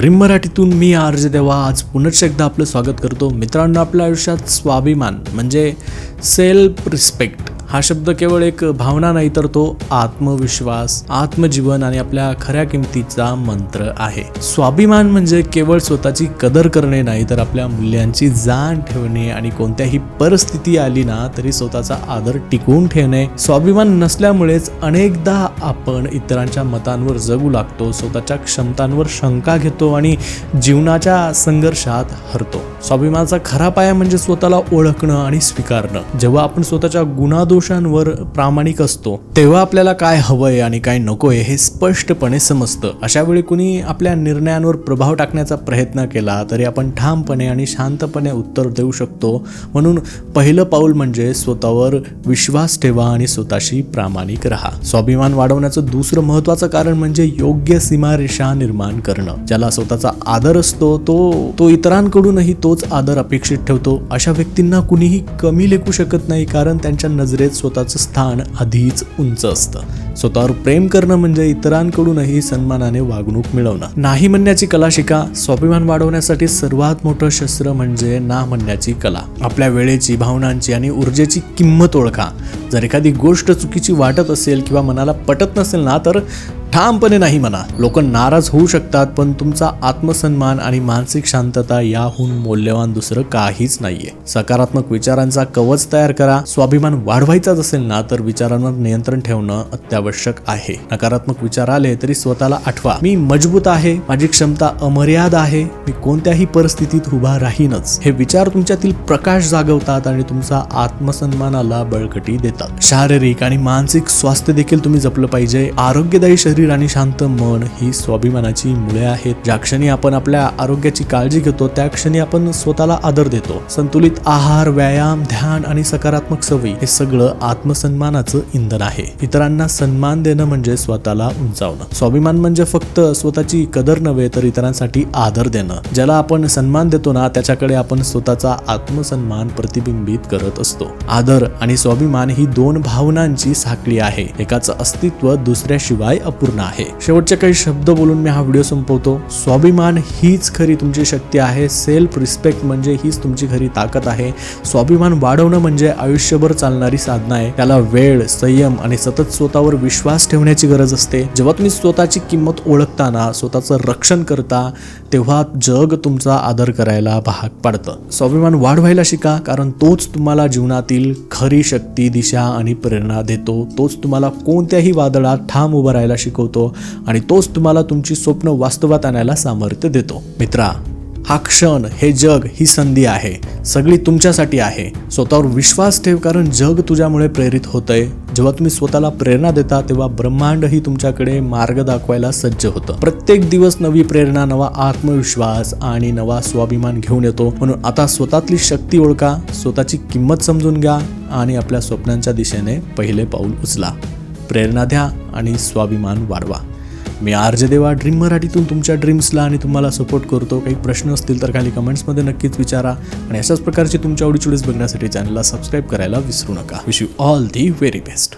Dream मराठीतून मी आर्ज देवा आज पुनश्च एकदा आपलं स्वागत करतो. मित्रांनो आपल्या आयुष्यात स्वाभिमान म्हणजे सेल्फ रिस्पेक्ट हा शब्द केवळ एक भावना नाही तर तो आत्मविश्वास आत्मजीवन आणि आपल्या खऱ्या किमतीचा मंत्र आहे. स्वाभिमान म्हणजे केवळ स्वतःची कदर करणे नाही तर आपल्या मूल्यांची जाण ठेवणे आणि कोणत्याही परिस्थिती आली ना तरी स्वतःचा आदर टिकवून ठेवणे. स्वाभिमान नसल्यामुळेच अनेकदा आपण इतरांच्या मतांवर जगू लागतो स्वतःच्या क्षमतांवर शंका घेतो आणि जीवनाच्या संघर्षात हरतो. स्वाभिमानाचा खरा पाया म्हणजे स्वतःला ओळखणं आणि स्वीकारणं. जेव्हा आपण स्वतःच्या दोषांवर प्रामाणिक असतो तेव्हा आपल्याला काय हवंय आणि काय नकोय हे स्पष्टपणे समजतं. अशा वेळी कुणी आपल्या निर्णयांवर प्रभाव टाकण्याचा प्रयत्न केला तरी आपण ठामपणे आणि शांतपणे उत्तर देऊ शकतो. म्हणून पहिलं पाऊल म्हणजे स्वतःवर विश्वास ठेवा आणि स्वतःशी प्रामाणिक राहा. स्वाभिमान वाढवण्याचं दुसरं महत्वाचं कारण म्हणजे योग्य सीमारेषा निर्माण करणं. ज्याला स्वतःचा आदर असतो तो तो इतरांकडूनही तोच आदर अपेक्षित ठेवतो. अशा व्यक्तींना कुणीही कमी लेखू शकत नाही कारण त्यांच्या नजरेत स्वतःचं स्थान आधीच उंच असतं. स्वतःवर प्रेम करणं म्हणजे इतरांकडूनही सन्मानाने वागणूक मिळवणं. नाही म्हणण्याची कला शिका स्वाभिमान वाढवण्यासाठी सर्वात मोठं शस्त्र म्हणजे ना म्हणण्याची कला. आपल्या वेळेची भावनांची आणि ऊर्जेची किंमत ओळखा. जर एखादी गोष्ट चुकीची वाटत असेल किंवा मनाला पटत नसेल ना तर ठामपणे नाही म्हणा. लोक नाराज होऊ शकतात पण तुमचा आत्मसन्मान आणि मानसिक शांतता याहून मौल्यवान दुसरं काहीच नाहीये. सकारात्मक विचारांचा कवच तयार करा. स्वाभिमान वाढवायचाच असेल ना तर विचारांवर नियंत्रण ठेवणं अत्यावश्यक आहे. नकारात्मक विचार आले तरी स्वतःला आठवा. मी मजबूत आहे माझी क्षमता अमर्याद आहे मी कोणत्याही परिस्थितीत उभा राहीनच. हे विचार तुमच्यातील प्रकाश जागवतात आणि तुमचा आत्मसन्मानाला बळकटी देतात. शारीरिक आणि मानसिक स्वास्थ्य देखील तुम्ही जपलं पाहिजे. आरोग्यदायी शरीर आणि शांत मन ही स्वाभिमानाची मुळे आहेत. ज्या क्षणी आपण आपल्या आरोग्याची काळजी घेतो त्या क्षणी आपण स्वतःला आदर देतो. संतुलित आहार व्यायाम ध्यान आणि सकारात्मक सवयी हे सगळं आत्मसन्मानाचं इंधन आहे. इतरांना सन्मान देणं म्हणजे स्वतःला उंचावणं. स्वाभिमान म्हणजे फक्त स्वतःची कदर नव्हे तर इतरांसाठी आदर देणं. ज्याला आपण सन्मान देतो ना त्याच्याकडे आपण स्वतःचा आत्मसन्मान प्रतिबिंबित करत असतो. आदर आणि स्वाभिमान ही दोन भावनांची साखळी आहे. एकाचं अस्तित्व दुसऱ्याशिवाय अपूर्ण आहे. शेवटचे काही शब्द बोलून मी हा व्हिडिओ संपवतो. स्वाभिमान हीच खरी तुमची शक्ती आहे. सेल्फ रिस्पेक्ट म्हणजे हीच तुमची खरी ताकद आहे. स्वाभिमान वाढवणं म्हणजे आयुष्यभर चालणारी साधना आहे. त्याला वेळ संयम आणि सतत स्वतःवर विश्वास ठेवण्याची गरज असते. जेव्हा तुम्ही स्वतःची किंमत ओळखताना स्वतःचं रक्षण करता तेव्हा जग तुमचा आदर करायला भाग पाडतं. स्वाभिमान वाढवायला शिका कारण तोच तुम्हाला जीवनातील खरी शक्ती दिशा आणि प्रेरणा देतो. तोच तुम्हाला कोणत्याही वादळात ठाम उभं राहायला शिकवतो. आणि तोच तुम्हाला तुमची स्वप्न वास्तवात आणायला सामर्थ्य देतो. मित्रा हा क्षण हे जग ही संधी आहे. सगळी तुमच्यासाठी आहे. स्वतःवर विश्वास ठेव कारण जग तुझ्यामुळे प्रेरित होतंय. जेव्हा तुम्ही स्वतःला प्रेरणा देता तेव्हा ब्रह्मांडही तुमच्याकडे मार्ग दाखवायला सज्ज होतं. प्रत्येक दिवस नवी प्रेरणा नवा आत्मविश्वास आणि नवा स्वाभिमान घेऊन येतो. म्हणून आता स्वतःतली शक्ती ओळखा स्वतःची किंमत समजून घ्या आणि आपल्या स्वप्नांच्या दिशेने पहिले पाऊल उचला. प्रेरणा द्या आणि स्वाभिमान वाढवा. मी आर्ज देवा ड्रीम मराठीतून तुमच्या ड्रीम्सला आणि तुम्हाला सपोर्ट करतो. काही प्रश्न असतील तर खाली कमेंट्समध्ये नक्कीच विचारा. आणि अशाच प्रकारची तुमच्या आवडीचुडीस बघण्यासाठी चॅनलला सबस्क्राईब करायला विसरू नका. Wish you all the very best